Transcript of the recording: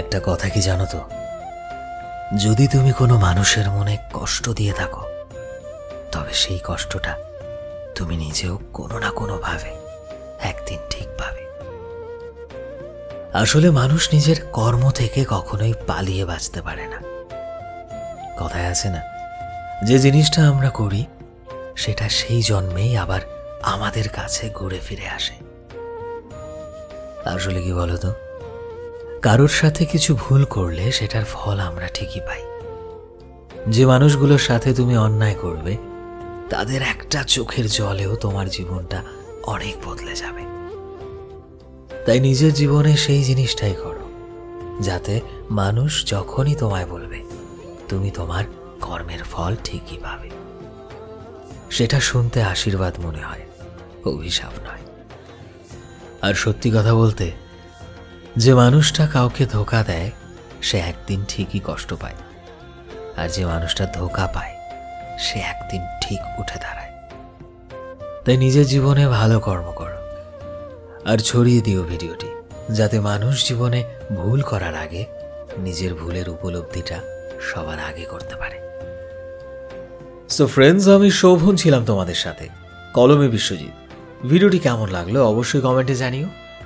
একটা কথা কি জানো তো? যদি তুমি কোনো মানুষের মনে কষ্ট দিয়ে থাকো, তবে সেই কষ্টটা তুমি নিজেও কোনো না কোনোভাবে একদিন ঠিক পাবে। আসলে মানুষ নিজের কর্ম থেকে কখনোই পালিয়ে বাঁচতে পারে না। কথায় আছে না, যে জিনিসটা আমরা করি, সেটা সেই জন্মেই আবার আমাদের কাছে ঘুরে ফিরে আসে। আসলে কি বলতো কারোর সাথে কিছু ভুল করলে সেটার ফল আমরা ঠিকই পাই। যে মানুষগুলোর সাথে তুমি অন্যায় করবে, তাদের একটা চোখের জলেও তোমার জীবনটা অনেক বদলে যাবে। তাই নিজের জীবনে সেই জিনিসটাই করো, যাতে মানুষ যখনই তোমায় বলবে, তুমি তোমার কর্মের ফল ঠিকই পাবে। সেটা শুনতে আশীর্বাদ মনে হয়, অভিশাপ নয়। আর সত্যি কথা বলতে যে মানুষটা কাউকে ধোকা দেয়, সে একদিন ঠিকই কষ্ট পায়। আর যে মানুষটা ধোকা পায়, সে একদিন ঠিক উঠে দাঁড়ায়। তাই নিজের জীবনে ভালো কর্ম করো। আর ছড়িয়ে দিও ভিডিওটি, যাতে মানুষ জীবনে ভুল করার আগে নিজের ভুলের উপলব্ধিটা সবার আগে করতে পারে। সো ফ্রেন্ডস আমি শোভন ছিলাম তোমাদের সাথে, কলমে বিশ্বজিৎ। ভিডিওটি কেমন লাগল অবশ্যই কমেন্টে জানিও।